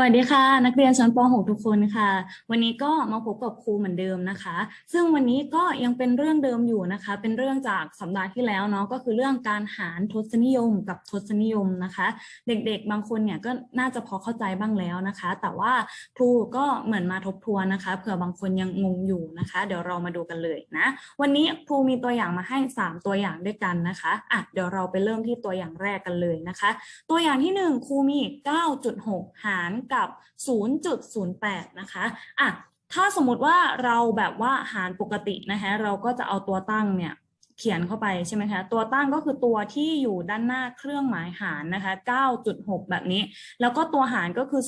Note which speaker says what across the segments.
Speaker 1: สวัสดีค่ะ นักเรียนชั้นป .6 ทุกคนค่ะ วันนี้ก็มาพบกับครูเหมือนเดิมนะคะ ซึ่งวันนี้ก็ยังเป็นเรื่องเดิมอยู่นะคะ เป็นเรื่องจากสัปดาห์ที่แล้วเนาะก็คือเรื่องการหารทศนิยมกับทศนิยมนะคะ เด็กๆ บางคนเนี่ยก็น่าจะพอเข้าใจบ้างแล้วนะคะ แต่ว่าครูก็เหมือนมาทบทวนนะคะเผื่อบางคนยังงงอยู่นะคะ เดี๋ยวเรามาดูกันเลยนะ วันนี้ครูมีตัวอย่างมาให้ 3 ตัวอย่างด้วยกันนะคะอะเดี๋ยวเราไปเริ่มที่ตัวอย่างแรกกันเลยนะคะ ตัวอย่างที่1ครูมี 9.6 หารกับ 0.08 นะคะอะถ้าสมมติว่าเราแบบว่าหารปกตินะคะเราก็จะเอาตัวตั้งเนี่ยเขียนเข้าไปใช่ไหมคะตัวตั้งก็คือตัวที่อยู่ด้านหน้าเครื่องหมายหารนะคะ 9.6 แบบนี้ แล้วก็ตัวหารก็คือ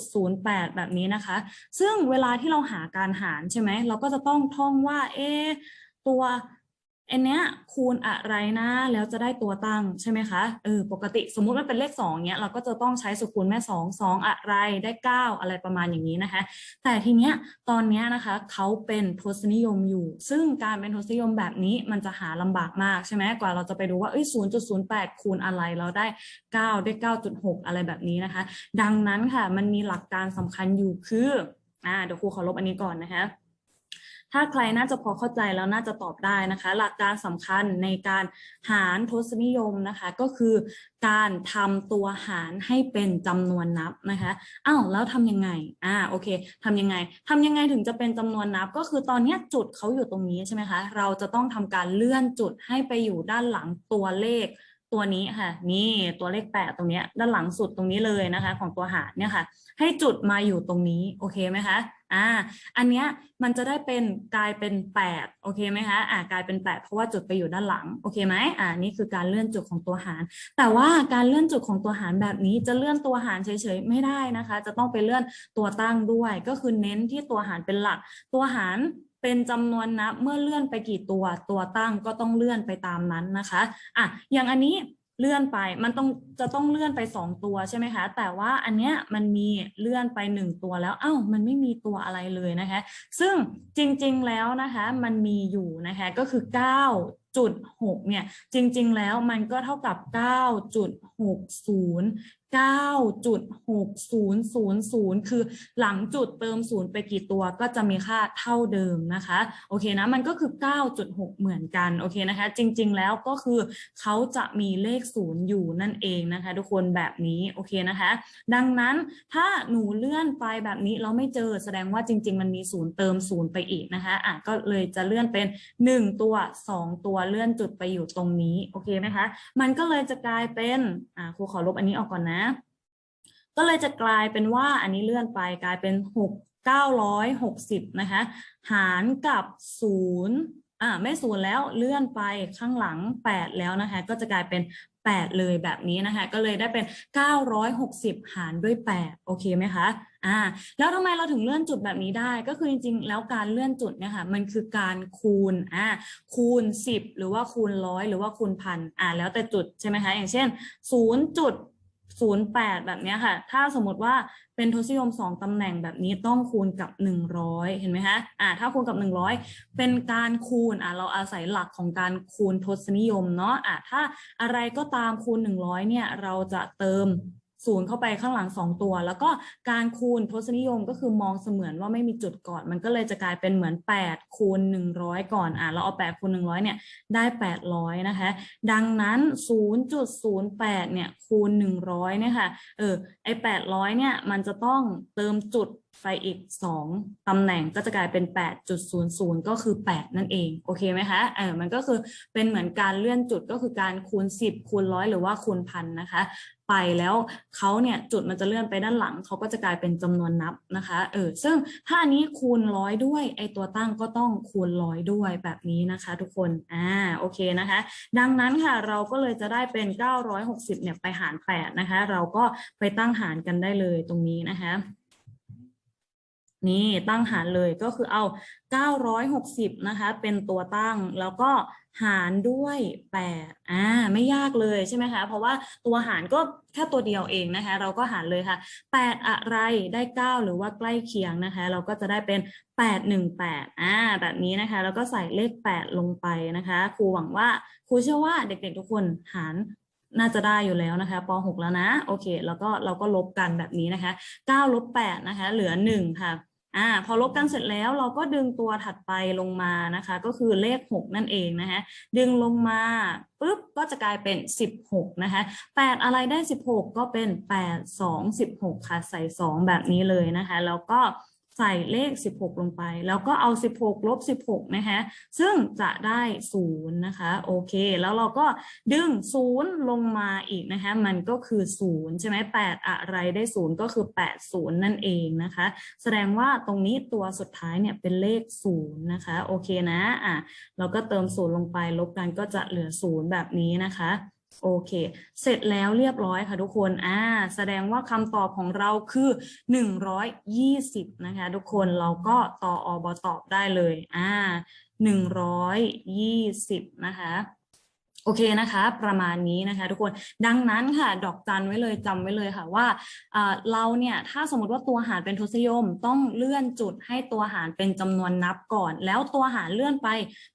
Speaker 1: 0.08 แบบนี้นะคะ ซึ่งเวลาที่เราหาการหารใช่ไหมเราก็จะต้องท่องว่าเอตัว อันเนี้ยคูณอะไรนะแล้วจะได้ตัวตั้งใช่ไหมคะเออปกติสมมุติว่าเป็นเลข2เนี้ยเราก็จะต้องใช้สกุลแม่ 2 2 อะไรได้ 9 อะไรประมาณอย่างนี้นะคะ แต่ทีเนี้ยตอนเนี้ยนะคะเขาเป็นทศนิยมอยู่ ซึ่งการเป็นทศนิยมแบบนี้มันจะหาลำบากมากใช่ไหมกว่าเราจะไปดูว่าเอ้ย0.08 คูณอะไรเราได้ 9 ได้ 9.6 อะไรแบบนี้นะคะ ดังนั้นค่ะมันมีหลักการสำคัญอยู่คืออ่าเดี๋ยวครูขอลบอันนี้ก่อนนะคะ ถ้าใครน่าจะพอเข้าใจแล้วน่าจะตอบได้นะคะ หลักการสำคัญในการหารทศนิยมนะคะ ก็คือการทำตัวหารให้เป็นจำนวนนับนะคะอ้าวแล้วทำยังไงอ่าโอเคทำยังไงทำยังไงถึงจะเป็นจำนวนนับ ก็คือตอนนี้จุดเขาอยู่ตรงนี้ใช่ไหมคะเราจะต้องทำการเลื่อนจุดให้ไปอยู่ด้านหลังตัวเลขตัวนี้ค่ะ นี่ตัวเลขแปดตรงนี้ด้านหลังสุดตรงนี้เลยนะคะ ของตัวหารเนี่ยค่ะ ให้จุดมาอยู่ตรงนี้โอเคไหมคะ อ่าอันเนี้ยมันจะได้เป็นกลายเป็น 8 โอเคไหมคะอ่ากลายเป็น 8 เพราะว่าจุดไปอยู่ด้านหลังโอเคไหมอ่านี่คือการเลื่อนจุดของตัวหาร แต่ว่าการเลื่อนจุดของตัวหารแบบนี้จะเลื่อนตัวหารเฉยๆไม่ได้นะคะ จะต้องไปเลื่อนตัวตั้งด้วย ก็คือเน้นที่ตัวหารเป็นหลัก ตัวหารเป็นจำนวนนับเมื่อเลื่อนไปกี่ตัวตัวตั้งก็ต้องเลื่อนไปตามนั้นนะคะอะอย่างอันนี้ เลื่อนไปมันต้องจะต้องเลื่อนไปสองตัวใช่ไหมคะ แต่ว่าอันเนี้ยมันมีเลื่อนไปหนึ่งตัวแล้ว เอ้า มันไม่มีตัวอะไรเลยนะคะ ซึ่งจริงๆแล้วนะคะมันมีอยู่นะคะก็คือ9จุดหกเนี่ยจริงๆแล้วมันก็เท่ากับ 9.60 9.6000 คือหลังจุดเติมศูนย์ไปกี่ตัวก็จะมีค่าเท่าเดิมนะคะ โอเคนะ มันก็คือ 9.6 เหมือนกัน โอเคนะคะ จริง ๆ แล้วก็คือเขาจะมีเลขศูนย์อยู่นั่นเองนะคะ ทุกคนแบบนี้ โอเคนะคะ ดังนั้นถ้าหนูเลื่อนไปแบบนี้เราไม่เจอแสดงว่าจริง ๆ มันมีศูนย์เติมศูนย์ไปอีกนะคะอะก็เลยจะเลื่อนเป็น 1 ตัว 2 ตัวเลื่อนจุดไปอยู่ตรงนี้ โอเคไหมคะ มันก็เลยจะกลายเป็น อ่าครูขอลบอันนี้ออกก่อนนะก็เลยจะกลายเป็นว่าอันนี้เลื่อนไปกลายเป็นหกเก้าร้อยหกสิบนะคะ หารกับศูนย์อ่าไม่ศูนย์แล้วเลื่อนไปข้างหลังแปดแล้วนะคะ ก็จะกลายเป็นแปดเลยแบบนี้นะคะ ก็เลยได้เป็นเก้าร้อยหกสิบหารด้วยแปดโอเคไหมคะอ่าแล้วทำไมเราถึงเลื่อนจุดแบบนี้ได้ ก็คือจริงๆ แล้วการเลื่อนจุดเนี่ยค่ะมันคือการคูณอ่าคูณสิบหรือว่าคูณร้อยหรือว่าคูณพันอ่าแล้วแต่จุดใช่ไหมคะอย่างเช่นศูนย์จุด ศูนย์แปดแบบนี้ค่ะ ถ้าสมมติว่าเป็นทศนิยมสองตำแหน่งแบบนี้ต้องคูณกับหนึ่งร้อยเห็นไหมคะอ่าถ้าคูณกับหนึ่งร้อยเป็นการคูณอ่าเราอาศัยหลักของการคูณทศนิยมเนาะอ่าถ้าอะไรก็ตามคูณหนึ่งร้อยเนี่ย เราจะเติม ศูนย์เข้าไปข้างหลังสองตัว แล้วก็การคูณทศนิยมก็คือมองเสมือนว่าไม่มีจุดก่อน มันก็เลยจะกลายเป็นเหมือนแปดคูณหนึ่งร้อยก่อนอ่าเราเอาแปดคูณหนึ่งร้อยเนี่ย ได้แปดร้อยนะคะ ดังนั้น 0.08 เนี่ย คูณ 100 เนี่ยค่ะ เออ ไอ 800 เนี่ย มันจะต้องเติมจุดไปอีก 2 ตำแหน่งก็จะกลายเป็น 8.00 ก็คือ 8 นั่นเอง โอเคไหมคะเออมันก็คือเป็นเหมือนการเลื่อนจุดก็คือการคูณ 10 คูณร้อยหรือว่าคูณพันนะคะ ไปแล้วเขาเนี่ยจุดมันจะเลื่อนไปด้านหลังเขาก็จะกลายเป็นจำนวนนับนะคะเออซึ่งถ้าอันนี้คูณร้อยด้วยไอตัวตั้งก็ต้องคูณร้อยด้วยแบบนี้นะคะ ทุกคนอ่าโอเคนะคะ ดังนั้นค่ะเราก็เลยจะได้เป็น 960เนี่ยไปหาร8นะคะ เราก็ไปตั้งหารกันได้เลยตรงนี้นะคะ นี่ตั้งหารเลยก็คือเอา 960 นะคะ เป็นตัวตั้งแล้วก็หารด้วย8อ่าไม่ยากเลยใช่ไหมคะ เพราะว่าตัวหารก็แค่ตัวเดียวเองนะคะ เราก็หารเลยค่ะ 8 อะไรได้ 9 หรือว่าใกล้เคียงนะคะ เราก็จะได้เป็น 818อ่าแบบนี้นะคะ แล้วก็ใส่เลข 8 ลงไปนะคะครูหวังว่าครูเชื่อว่าเด็กๆทุกคนหารน่าจะได้อยู่แล้วนะคะป .6 แล้วนะ โอเค แล้วก็เราก็ลบกันแบบนี้นะคะ9ลบ8นะคะ เหลือ 1 ค่ะ อ่าพอลบกันเสร็จแล้วเราก็ดึงตัวถัดไปลงมานะคะ ก็คือเลข 6 นั่นเองนะคะดึงลงมาปุ๊บก็จะกลายเป็น 16นะคะ8อะไรได้ 16 ก็เป็น 8 2 16 ค่ะใส่ 2 แบบนี้เลยนะคะ แล้วก็ ใส่เลข 16 ลงไป แล้วก็เอา 16 ลบ 16 นะคะ ซึ่งจะได้ 0 นะคะ โอเค แล้วเราก็ดึง 0 ลงมาอีกนะคะ มันก็คือ 0 ใช่ไหม8 อะไรได้ 0 ก็คือ 80 นั่นเองนะคะ แสดงว่าตรงนี้ตัวสุดท้ายเนี่ยเป็นเลข 0 นะคะ โอเคนะ อะ เราก็เติม 0 ลงไป ลบกันก็จะเหลือ 0 แบบนี้นะคะ โอเค เสร็จแล้วเรียบร้อยค่ะทุกคน อ่า แสดงว่าคำตอบของเราคือ 120 นะคะ ทุกคน เราก็ต่ออบตอบได้เลย อ่า 120 นะคะ โอเคนะคะ ประมาณนี้นะคะ ทุกคน ดังนั้นค่ะ ดอกจันไว้เลยจำไว้เลยค่ะว่าอ่าเราเนี่ย ถ้าสมมติว่าตัวหารเป็นทศนิยม ต้องเลื่อนจุดให้ตัวหารเป็นจำนวนนับก่อน แล้วตัวหารเลื่อนไป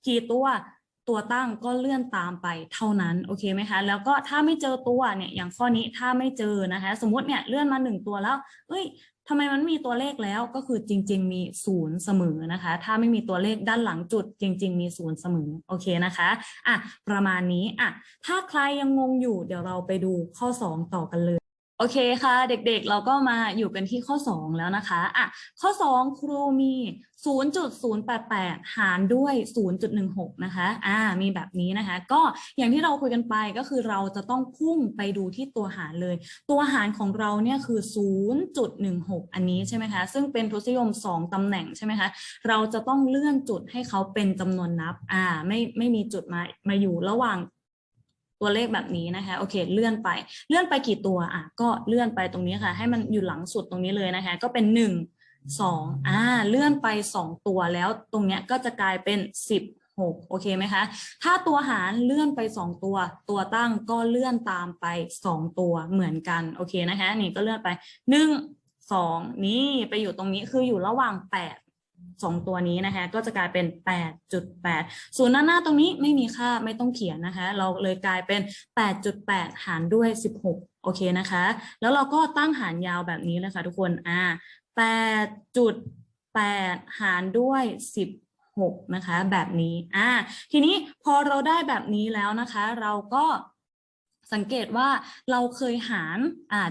Speaker 1: กี่ตัว ตัวตั้งก็เลื่อนตามไปเท่านั้นโอเคไหมคะแล้วก็ถ้าไม่เจอตัวเนี่ยอย่างข้อนี้ถ้าไม่เจอนะคะ สมมติเนี่ยเลื่อนมาหนึ่งตัวแล้ว เอ้ยทำไมมันมีตัวเลขแล้วก็คือจริง ๆ มีศูนย์เสมอนะคะ ถ้าไม่มีตัวเลขด้านหลังจุด จริง ๆ มีศูนย์เสมอโอเคนะคะอะประมาณนี้อะถ้าใครยังงงอยู่เดี๋ยวเราไปดูข้อ 2 ต่อกันเลย โอเคค่ะ เด็กๆ เราก็มาอยู่กันที่ข้อ 2 แล้วนะคะอะข้อ 2 ครูมี 0.088 หารด้วย 0.16 นะคะอ่ามีแบบนี้นะคะ ก็อย่างที่เราคุยกันไปก็คือเราจะต้องพุ่งไปดูที่ตัวหารเลย ตัวหารของเราเนี่ยคือ 0.16 อันนี้ใช่ไหมคะ ซึ่งเป็นทศนิยม 2 ตำแหน่งใช่ไหมคะ เราจะต้องเลื่อนจุดให้เขาเป็นจำนวนนับอ่าไม่ไม่มีจุดมามาอยู่ระหว่าง ตัวเลขแบบนี้นะคะโอเคเลื่อนไป เลื่อนไปกี่ตัวอะก็เลื่อนไปตรงนี้ค่ะ ให้มันอยู่หลังสุดตรงนี้เลยนะคะ ก็เป็นหนึ่งสองอ่าเลื่อนไปสองตัวแล้วตรงเนี้ยก็จะกลายเป็นสิบหกโอเคไหมคะ ถ้าตัวหารเลื่อนไปสองตัว ตัวตั้งก็เลื่อนตามไปสองตัวเหมือนกัน โอเคนะคะ นี่ก็เลื่อนไปหนึ่งสองนี่ไปอยู่ตรงนี้คืออยู่ระหว่างแสองตัวนี้นะคะ ก็จะกลายเป็นแปดจุดแปดส่วนหน้าหน้าตรงนี้ไม่มีค่าไม่ต้องเขียนนะคะ เราเลยกลายเป็นแปดจุดแปดหารด้วยสิบหกโอเคนะคะ แล้วเราก็ตั้งหารยาวแบบนี้เลยค่ะทุกคนอ่าแปดจุดแปดหารด้วยสิบหกนะคะ แบบนี้อ่าทีนี้พอเราได้แบบนี้แล้วนะคะ เราก็ สังเกตว่าเราเคยหาร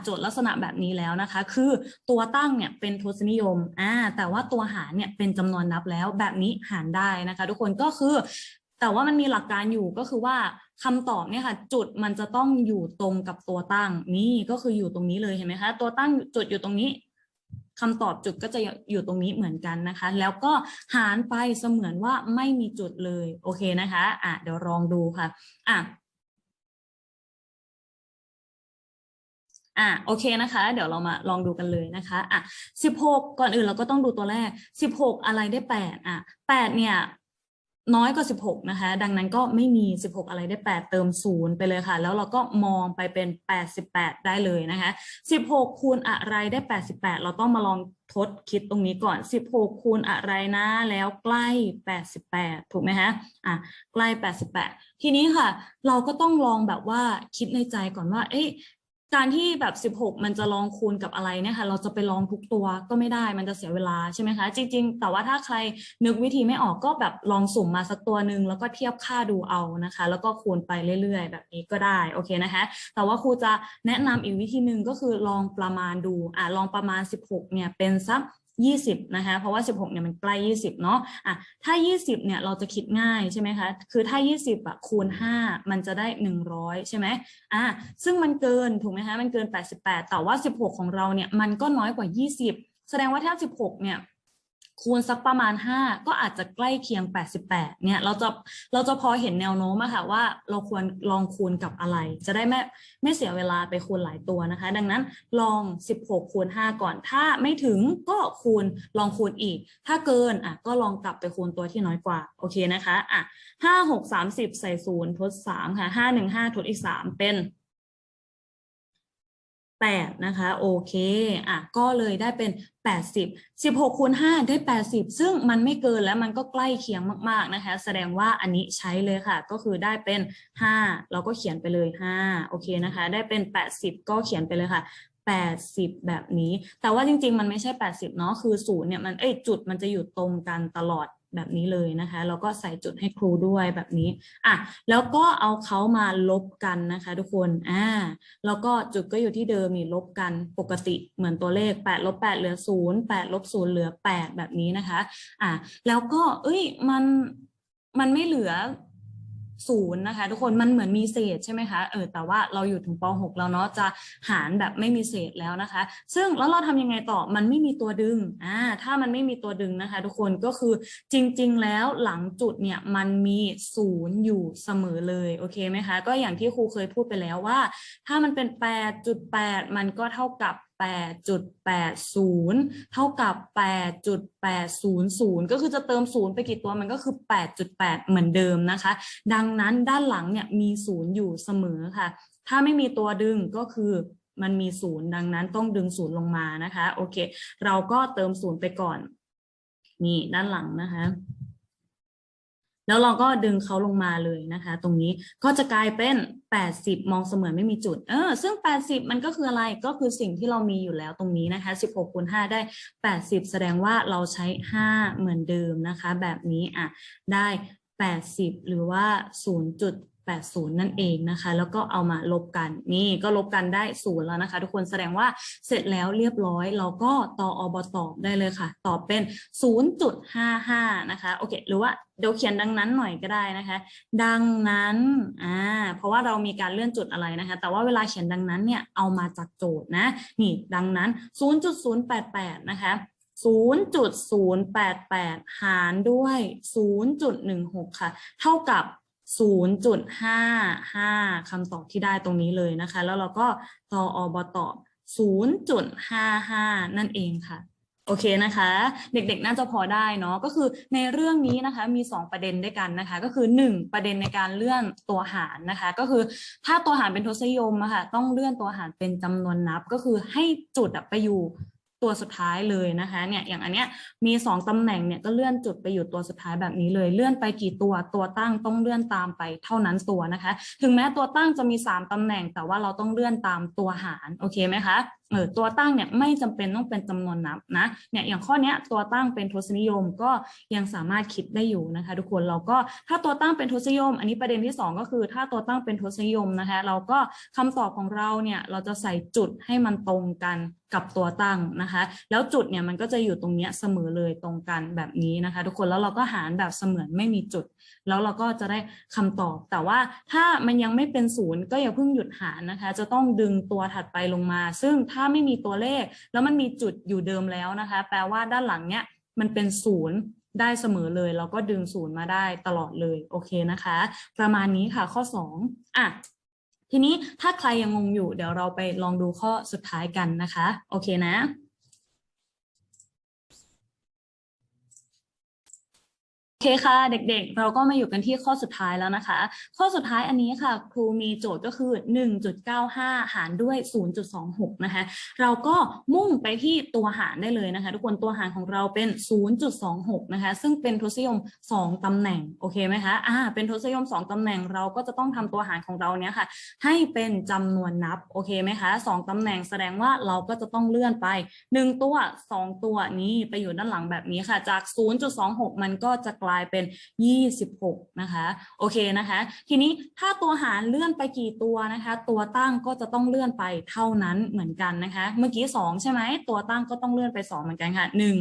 Speaker 1: โจทย์ลักษณะแบบนี้แล้วนะคะ คือตัวตั้งเนี่ยเป็นทศนิยมอ่าแต่ว่าตัวหารเนี่ยเป็นจำนวนนับแล้วแบบนี้หารได้นะคะ ทุกคนก็คือ แต่ว่ามันมีหลักการอยู่ก็คือว่าคำตอบเนี่ยค่ะจุดมันจะต้องอยู่ตรงกับตัวตั้งนี่ก็คืออยู่ตรงนี้เลยเห็นไหมคะตัวตั้งจุดอยู่ตรงนี้คำตอบจุดก็จะอยู่ตรงนี้เหมือนกันนะคะ แล้วก็หารไปเสมือนว่าไม่มีจุดเลย โอเคนะคะ อะเดี๋ยวลองดูค่ะ อะ อะโอเคนะคะ เดี๋ยวเรามาลองดูกันเลยนะคะอะสิบหกก่อนอื่นเราก็ต้องดูตัวแรกสิบหกอะไรได้แปดอะแปดเนี่ยน้อยกว่า16 นะคะ ดังนั้นก็ไม่มี 16 อะไรได้ 8 เติม 0 ไปเลยค่ะ แล้วเราก็มองไปเป็น 88 ได้เลยนะคะ 16 คูณอะไรได้ 88 เราต้องมาลองทดคิดตรงนี้ก่อน 16 คูณอะไรนะ แล้วใกล้ 88 ถูกไหมคะอะ ใกล้ 88 ทีนี้ค่ะ เราก็ต้องลองแบบว่าคิดในใจก่อนว่า เอ๊ะ การที่แบบ 16 มันจะลองคูณกับอะไรเนี่ยค่ะเราจะไปลองทุกตัวก็ไม่ได้มันจะเสียเวลาใช่ไหมคะจริง ๆ แต่ว่าถ้าใครนึกวิธีไม่ออกก็แบบลองสุ่มมาสักตัวหนึ่งแล้วก็เทียบค่าดูเอานะคะ แล้วก็คูณไปเรื่อย ๆ แบบนี้ก็ได้โอเคนะคะ แต่ว่าครูจะแนะนำอีกวิธีหนึ่งก็คือลองประมาณดูอะลองประมาณ 16 เนี่ยเป็นสัก 20นะคะเพราะว่า 16เนี่ยมันใกล้ 20เนาะอะถ้า 20เนี่ยเราจะคิดง่ายใช่ไหมคะคือถ้า 20อะคูณ 5 มันจะได้ 100 ใช่ไหมอะซึ่งมันเกินถูกไหมคะมันเกิน 88 แต่ว่า 16 ของเราเนี่ยมันก็น้อยกว่า 20 แสดงว่าถ้า 16เนี่ย คูณสักประมาณ 5 ก็อาจจะใกล้เคียง 88 เนี่ยเราจะเราจะพอเห็นแนวโน้มอะค่ะว่าเราควรลองคูณกับอะไร จะได้ไม่ไม่เสียเวลาไปคูณหลายตัวนะคะ ดังนั้นลอง 16 คูณ 5 ก่อน ถ้าไม่ถึงก็คูณลองคูณอีก ถ้าเกินอะก็ลองกลับไปคูณตัวที่น้อยกว่า โอเคนะคะอะ5 6 30 ใส่ 0 ทด 3 ค่ะ 5 1 5 ทดอีก 3 เป็น แปดนะคะ โอเคอะก็เลยได้เป็นแปดสิบสิบหกคูณห้าได้แปดสิบซึ่งมันไม่เกินแล้วมันก็ใกล้เคียงมากๆนะคะ แสดงว่าอันนี้ใช้เลยค่ะ ก็คือได้เป็นห้าเราก็เขียนไปเลยห้าโอเคนะคะ ได้เป็นแปดสิบก็เขียนไปเลยค่ะแปดสิบแบบนี้ แต่ว่าจริงๆ มันไม่ใช่แปดสิบเนาะคือศูนย์เนี่ยมันเอ้ยจุดมันจะอยู่ตรงกันตลอด แบบนี้เลยนะคะแล้วก็ใส่จุดให้ครูด้วยแบบนี้อะแล้วก็เอาเขามาลบกันนะคะ ทุกคนอ่าแล้วก็จุดก็อยู่ที่เดิมนี่ลบกันปกติเหมือนตัวเลข8ลบ8เหลือ0 8ลบ0เหลือ 8 แบบนี้นะคะอะแล้วก็เอ้ยมันมันไม่เหลือ ศูนย์นะคะ ทุกคนมันเหมือนมีเศษใช่ไหมคะเออแต่ว่าเราอยู่ถึงป .6 แล้วเนาะจะหารแบบไม่มีเศษแล้วนะคะ ซึ่งแล้วเราทำยังไงต่อมันไม่มีตัวดึงอ่าถ้ามันไม่มีตัวดึงนะคะ ทุกคนก็คือจริง ๆ แล้วหลังจุดเนี่ยมันมีศูนย์อยู่เสมอเลยโอเคไหมคะ ก็อย่างที่ครูเคยพูดไปแล้วว่า ถ้ามันเป็น 8.8 มันก็เท่ากับ 8.80 เท่ากับ 8.800 ก็คือจะเติม 0 ไปกี่ตัวมันก็คือ 8.8 เหมือนเดิมนะคะ ดังนั้นด้านหลังเนี่ยมี 0 อยู่เสมอค่ะ ถ้าไม่มีตัวดึงก็คือมันมี 0 ดังนั้นต้องดึง 0 ลงมานะคะ โอเค เราก็เติม 0 ไปก่อน นี่ด้านหลังนะคะแล้วเราก็ดึงเขาลงมาเลยนะคะ ตรงนี้ก็จะกลายเป็น 80 มองเสมือนไม่มีจุด เออ ซึ่ง 80 มันก็คืออะไร ก็คือสิ่งที่เรามีอยู่แล้วตรงนี้นะคะ 16คูณ5ได้ 80 แสดงว่าเราใช้ 5 เหมือนเดิมนะคะ แบบนี้อะได้ 80 หรือว่า 80 นั่นเองนะคะ แล้วก็เอามาลบกันนี่ก็ลบกันได้ศูนย์แล้วนะคะ ทุกคนแสดงว่าเสร็จแล้วเรียบร้อย เราก็ต่ออบตอบได้เลยค่ะ ตอบเป็น 0.55 นะคะโอเคหรือว่าเดี๋ยวเขียนดังนั้นหน่อยก็ได้นะคะ ดังนั้นอ่าเพราะว่าเรามีการเลื่อนจุดอะไรนะคะ แต่ว่าเวลาเขียนดังนั้นเนี่ยเอามาจากโจทย์นะนี่ดังนั้น 0.088 นะคะ0.088 หารด้วย 0.16 ค่ะ เท่ากับ 0.55คำตอบที่ได้ตรงนี้เลยนะคะ แล้วเราก็ตออบตอบ 0.55 นั่นเองค่ะ โอเคนะคะ เด็กๆน่าจะพอได้เนาะก็คือในเรื่องนี้นะคะมี 2 ประเด็นด้วยกันนะคะ ก็คือ 1 ประเด็นในการเลื่อนตัวหารนะคะ ก็คือถ้าตัวหารเป็นทศนิยมอะค่ะต้องเลื่อนตัวหารเป็นจำนวนนับก็คือให้จุดไปอยู่ ตัวสุดท้ายเลยนะคะเนี่ยอย่างอันเนี้ยมี 2ตำแหน่งเนี่ยก็เลื่อนจุดไปอยู่ตัวสุดท้ายแบบนี้เลย เลื่อนไปกี่ตัวตัวตั้งต้องเลื่อนตามไปเท่านั้นตัวนะคะ ถึงแม้ตัวตั้งจะมี 3ตำแหน่งแต่ว่าเราต้องเลื่อนตามตัวหารโอเคไหมคะ ออตัวตั้งเนี่ยไม่จำเป็นต้องเป็นจำนวนนับนะเนี่ยอย่างข้อเนี้ยตัวตั้งเป็นทศนิยมก็ยังสามารถคิดได้อยู่นะคะ ทุกคนเราก็ถ้าตัวตั้งเป็นทศนิยม อันนี้ประเด็นที่ 2 ก็คือ ถ้าตัวตั้งเป็นทศนิยมนะคะ เราก็คำตอบของเราเนี่ยเราจะใส่จุดให้มันตรงกันกับตัวตั้งนะคะ แล้วจุดเนี่ยมันก็จะอยู่ตรงเนี้ยเสมอเลยตรงกันแบบนี้นะคะ ทุกคนแล้วเราก็หารแบบเสมือนไม่มีจุด แล้วเราก็จะได้คำตอบ แต่ว่าถ้ามันยังไม่เป็นศูนย์ก็อย่าเพิ่งหยุดหารนะคะ จะต้องดึงตัวถัดไปลงมา ซึ่งถ้าาไม่มีตัวเลข แล้วมันมีจุดอยู่เดิมแล้วนะคะ แปลว่าด้านหลังเนี้ยมันเป็นศูนย์ได้เสมอเลยเราก็ดึงศูนย์มาได้ตลอดเลยโอเคนะคะ ประมาณนี้ค่ะข้อ 2อะทีนี้ถ้าใครยังงงอยู่ เดี๋ยวเราไปลองดูข้อสุดท้ายกันนะคะ โอเคนะ โอ เคค่ะเด็กๆ เราก็มาอยู่กันที่ข้อสุดท้ายแล้วนะคะ ข้อสุดท้ายอันนี้ค่ะ ครูมีโจทย์ก็คือ 1.95 หารด้วย 0.26 นะคะ เราก็มุ่งไปที่ตัวหารได้เลยนะคะ ทุกคนตัวหารของเราเป็น 0.26 นะคะ ซึ่งเป็นทศนิยม 2 ตำแหน่งโอเคไหมคะอ่าเป็นทศนิยม 2 ตำแหน่งเราก็จะต้องทำตัวหารของเราเนี้ยค่ะ ให้เป็นจำนวนนับโอเคไหมคะสองตำแหน่งแสดงว่าเราก็จะต้องเลื่อนไป 1 ตัว 2 ตัวนี้ไปอยู่ด้านหลังแบบนี้ค่ะ จาก 0.26 มันก็จะกลายเป็น 26 นะคะ โอเคนะคะ ทีนี้ถ้าตัวหารเลื่อนไปกี่ตัวนะคะ ตัวตั้งก็จะต้องเลื่อนไปเท่านั้นเหมือนกันนะคะ เมื่อกี้ 2 ใช่ไหมตัวตั้งก็ต้องเลื่อนไป 2 เหมือนกันค่ะ 1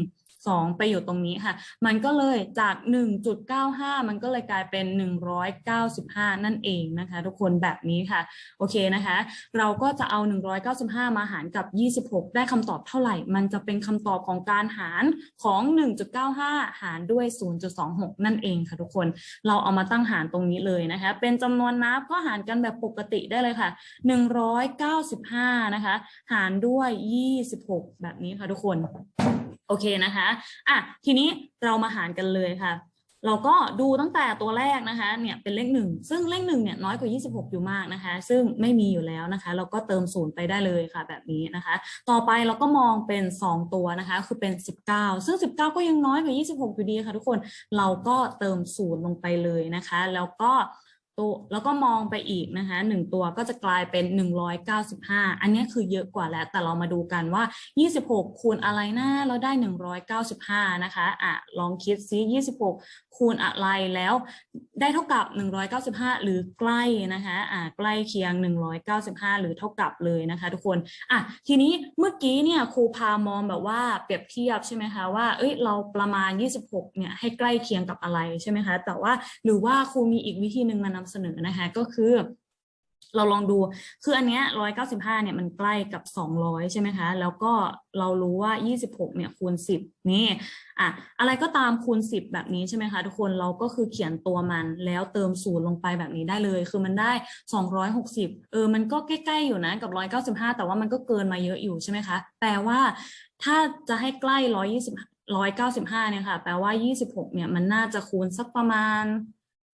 Speaker 1: 2 ไปอยู่ตรงนี้ค่ะ มันก็เลยจาก 1.95 มันก็เลยกลายเป็น 195 นั่นเองนะคะ ทุกคนแบบนี้ค่ะ โอเคนะคะ เราก็จะเอา 195 มาหารกับ 26 ได้คำตอบเท่าไหร่ มันจะเป็นคำตอบของการหารของ 1.95 หารด้วย 0.26 นั่นเองค่ะทุกคน เราเอามาตั้งหารตรงนี้เลยนะคะ เป็นจำนวนนับก็หารกันแบบปกติได้เลยค่ะ 195 นะคะ หารด้วย 26 แบบนี้ค่ะทุกคน โอเคนะคะอะทีนี้เรามาหารกันเลยค่ะ เราก็ดูตั้งแต่ตัวแรกนะคะเนี่ยเป็นเลขหนึ่งซึ่งเลขหนึ่งเนี่ยน้อยกว่า 26 อยู่มากนะคะ ซึ่งไม่มีอยู่แล้วนะคะ เราก็เติมศูนย์ไปได้เลยค่ะ แบบนี้นะคะ ต่อไปเราก็มองเป็น 2 ตัวนะคะ คือเป็น 19 ซึ่ง 19 ก็ยังน้อยกว่า 26 อยู่ดีค่ะ ทุกคนเราก็เติมศูนย์ลงไปเลยนะคะ แล้วก็ ตัวแล้วก็มองไปอีกนะคะหนึ่งตัวก็จะกลายเป็น 195 อันนี้คือเยอะกว่าแล้ว แต่เรามาดูกันว่า 26 คูณอะไรนะเราได้ 195 นะคะอะลองคิดซิ26 คูณอะไรแล้วได้เท่ากับ 195 หรือใกล้นะคะอ่าใกล้เคียง 195 หรือเท่ากับเลยนะคะทุกคนอะทีนี้เมื่อกี้เนี่ยครูพามองแบบว่าเปรียบเทียบใช่ไหมคะว่าเอ้ยเราประมาณ 26 เนี่ยให้ใกล้เคียงกับอะไรใช่ไหมคะแต่ว่าหรือว่าครูมีอีกวิธีหนึ่งมานำเสนอนะคะ ก็คือ เราลองดูคืออันเนี้ย195เก้าสิบห้าเนี่ยมันใกล้กับ200ใช่ไหมคะ แล้วก็เรารู้ว่า26เนี่ยคูณ10นี่อะอะไรก็ตามคูณ10แบบนี้ใช่ไหมคะทุกคนเราก็คือเขียนตัวมันแล้วเติมศูนย์ลงไปแบบนี้ได้เลย คือมันได้260เออมันก็ใกล้ๆอยู่นะกับ195แต่ว่ามันก็เกินมาเยอะอยู่ใช่ไหมคะแปลว่า ถ้าจะให้ใกล้120 195เก้าสิบห้าเนี่ยค่ะ แปลว่า26เนี่ยมันน่าจะคูณสักประมาณ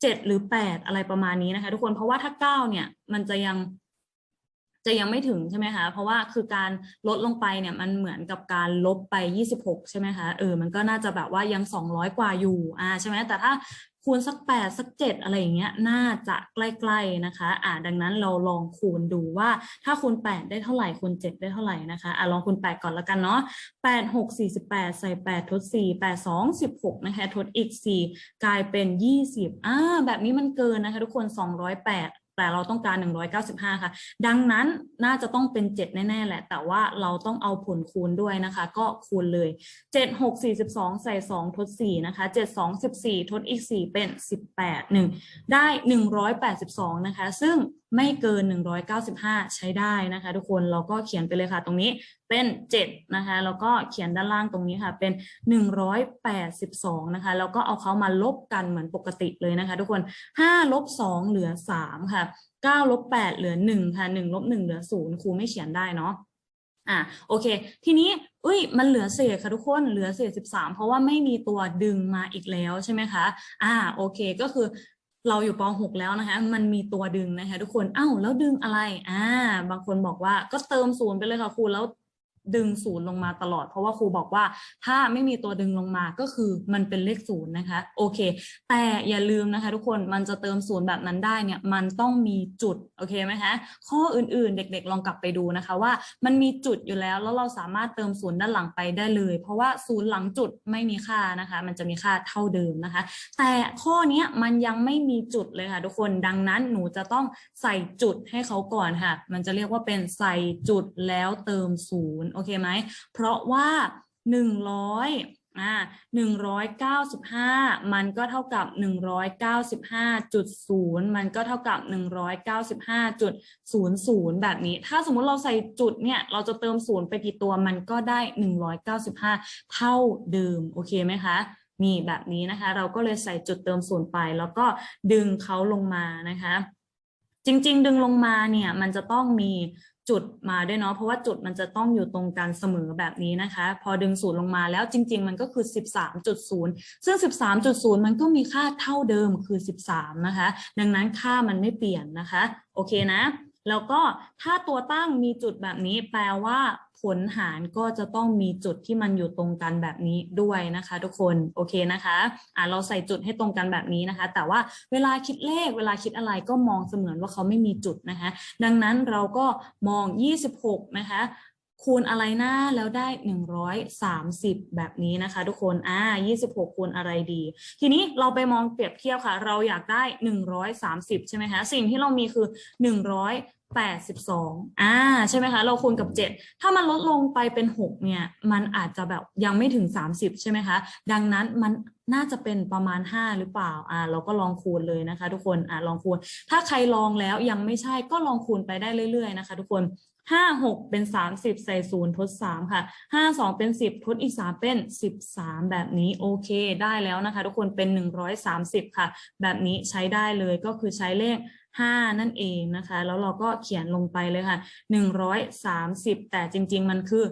Speaker 1: เจ็ดหรือแปดอะไรประมาณนี้นะคะทุกคนเพราะว่าถ้าเก้าเนี่ยมันจะยังจะยังไม่ถึงใช่ไหมคะเพราะว่าคือการลดลงไปเนี่ยมันเหมือนกับการลบไป 26 ใช่ไหมคะเออมันก็น่าจะแบบว่ายัง 200 กว่าอยู่อ่าใช่ไหมแต่ถ้าคูณสักแปดสักเจ็ดอะไรอย่างเงี้ยน่าจะใกล้ๆนะคะอ่าดังนั้นเราลองคูณดูว่าถ้าคูณแปดได้เท่าไหร่คูณเจ็ดได้เท่าไหร่นะคะอ่าลองคูณแปดก่อนแล้วกันเนาะแปดหกสี่สิบแปดใส่แปดทดสี่แปดสองสิบหกนะคะทดอีกสี่กลายเป็นยี่สิบอ่าแบบนี้มันเกินนะคะ ทุกคนสองร้อยแปด แต่เราต้องการ 195 ค่ะ ดังนั้นน่าจะต้องเป็น 7 แน่ๆ แหละ แต่ว่าเราต้องเอาผลคูณด้วยนะคะ ก็คูณเลย 7 6 42 ใส่ 2 ทด 4 นะคะ 7 2 14 ทดอีก 4 เป็น 18 1 ได้ 182 นะคะ ซึ่ง ไม่เกิน 195 ใช้ได้นะคะ ทุกคนเราก็เขียนไปเลยค่ะ ตรงนี้เป็น 7 นะคะ แล้วก็เขียนด้านล่างตรงนี้ค่ะ เป็น 182 นะคะ แล้วก็เอาเขามาลบกันเหมือนปกติเลยนะคะ ทุกคน5ลบ2เหลือ 3 ค่ะ9ลบ8เหลือ 1 ค่ะ1ลบ1เหลือ 0 ครูไม่เขียนได้เนาะอะโอเค ทีนี้อุ้ยมันเหลือเศษค่ะทุกคนเหลือเศษ 13 เพราะว่าไม่มีตัวดึงมาอีกแล้วใช่ไหมคะอ่าโอเคก็คือ เราอยู่ป .6 แล้วนะคะ มันมีตัวดึงนะคะ ทุกคน อ้าวแล้วดึงอะไร อ่า บางคนบอกว่าก็เติมศูนย์ไปเลยค่ะครูแล้ว ดึงศูนย์ลงมาตลอด เพราะว่าครูบอกว่าถ้าไม่มีตัวดึงลงมาก็คือมันเป็นเลขศูนย์นะคะ โอเค แต่อย่าลืมนะคะ ทุกคนมันจะเติมศูนย์แบบนั้นได้เนี่ยมันต้องมีจุดโอเคไหมคะข้ออื่นๆ เด็กๆ ลองกลับไปดูนะคะว่า มันมีจุดอยู่แล้วแล้วเราสามารถเติมศูนย์ด้านหลังไปได้เลย เพราะว่าศูนย์หลังจุดไม่มีค่านะคะ มันจะมีค่าเท่าเดิมนะคะ แต่ข้อนี้มันยังไม่มีจุดเลยค่ะ ทุกคนดังนั้นหนูจะต้องใส่จุดให้เขาก่อนค่ะ มันจะเรียกว่าเป็นใส่จุดแล้วเติมศูนย์อเคไหม เพราะว่าหนึ่งร้อยอ่าหนึ่งร้อยเก้าสิบห้ามันก็เท่ากับหนึ่งร้อยเก้าสิบห้าจุดศูนย์มันก็เท่ากับหนึ่งร้อยเก้าสิบห้าจุดศูนย์ศูนย์แบบนี้ ถ้าสมมุติเราใส่จุดเนี่ย เราจะเติมศูนย์ไปกี่ตัวมันก็ได้หนึ่งร้อยเก้าสิบห้าเท่าเดิม โอเคไหมคะนี่แบบนี้นะคะ เราก็เลยใส่จุดเติมศูนย์ไป แล้วก็ดึงเขาลงมานะคะ จริง ๆ ดึงลงมาเนี่ย มันจะต้องมี จุดมาด้วยเนาะเพราะว่าจุดมันจะต้องอยู่ตรงกันเสมอแบบนี้นะคะ พอดึงศูนย์ลงมาแล้วจริง ๆ มันก็คือ 13.0 ซึ่ง 13.0 มันก็มีค่าเท่าเดิมคือ 13 นะคะ ดังนั้นค่ามันไม่เปลี่ยนนะคะ โอเคนะ แล้วก็ถ้าตัวตั้งมีจุดแบบนี้แปลว่า ผลหารก็จะต้องมีจุดที่มันอยู่ตรงกันแบบนี้ด้วยนะคะ ทุกคนโอเคนะคะอ่าเราใส่จุดให้ตรงกันแบบนี้นะคะ แต่ว่าเวลาคิดเลขเวลาคิดอะไรก็มองเสมือนว่าเขาไม่มีจุดนะคะ ดังนั้นเราก็มอง 26 นะคะคูณอะไรนะแล้วได้ 130 แบบนี้นะคะ ทุกคนอ่า26 คูณอะไรดี ทีนี้เราไปมองเปรียบเทียบค่ะ เราอยากได้ 130 ใช่ไหมคะ สิ่งที่เรามีคือ 82อ่าใช่ไหมคะ เราคูณกับ 7 ถ้ามันลดลงไปเป็น 6 เนี่ย มันอาจจะแบบยังไม่ถึง 30 ใช่ไหมคะ ดังนั้นมันน่าจะเป็นประมาณ 5 หรือเปล่าอ่าเราก็ลองคูณเลยนะคะ ทุกคนอ่าลองคูณ ถ้าใครลองแล้วยังไม่ใช่ก็ลองคูณไปได้เรื่อยๆนะคะ ทุกคนห้าหกเป็นสามสิบใส่ศูนย์ทดสามค่ะห้าสองเป็นสิบทดอีกสามเป็นสิบสามแบบนี้โอเคได้แล้วนะคะ ทุกคนเป็นหนึ่งร้อยสามสิบค่ะ แบบนี้ใช้ได้เลยก็คือใช้เลข 5 นั่นเองนะคะ แล้วเราก็เขียนลงไปเลยค่ะ 130 แต่จริง ๆ มันคือ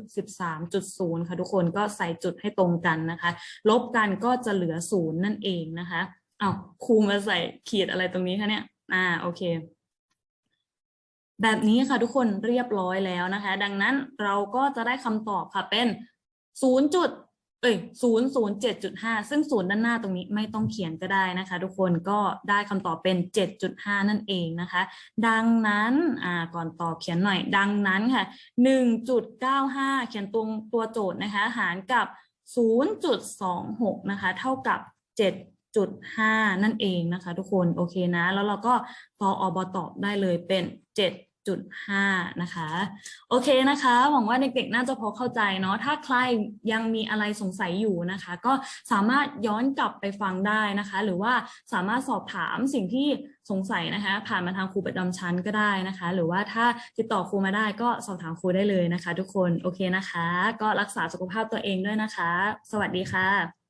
Speaker 1: 13.0 ค่ะทุกคนก็ใส่จุดให้ตรงกันนะคะ ลบกันก็จะเหลือศูนย์นั่นเองนะคะเอาวครูมาใส่ขีดอะไรตรงนี้คะเนี่ย อ่า โอเค แบบนี้ค่ะทุกคนเรียบร้อยแล้วนะคะ ดังนั้นเราก็จะได้คำตอบค่ะเป็นศูนย์จุด เอ้ยศูนย์ศูนย์เจ็ดจุดห้าซึ่งศูนย์ด้านหน้าตรงนี้ไม่ต้องเขียนก็ได้นะคะ ทุกคนก็ได้คำตอบเป็นเจ็ดจุดห้านั่นเองนะคะ ดังนั้นอ่าก่อนตอบเขียนหน่อย ดังนั้นค่ะหนึ่งจุดเก้าห้าเขียนตรงตัวโจทย์นะคะ หารกับศูนย์จุดสองหกนะคะ เท่ากับเจ็ดจุดห้านั่นเองนะคะ ทุกคนโอเคนะ แล้วเราก็พออบตอบได้เลยเป็นเจ็ด จุดห้านะคะ โอเคนะคะ หวังว่าเด็กๆ น่าจะพอเข้าใจเนาะ ถ้าใครยังมีอะไรสงสัยอยู่นะคะ ก็สามารถย้อนกลับไปฟังได้นะคะ หรือว่าสามารถสอบถามสิ่งที่สงสัยนะคะ ผ่านมาทางครูประจำชั้นก็ได้นะคะ หรือว่าถ้าติดต่อครูมาได้ก็สอบถามครูได้เลยนะคะ ทุกคน โอเคนะคะ ก็รักษาสุขภาพตัวเองด้วยนะคะ สวัสดีค่ะ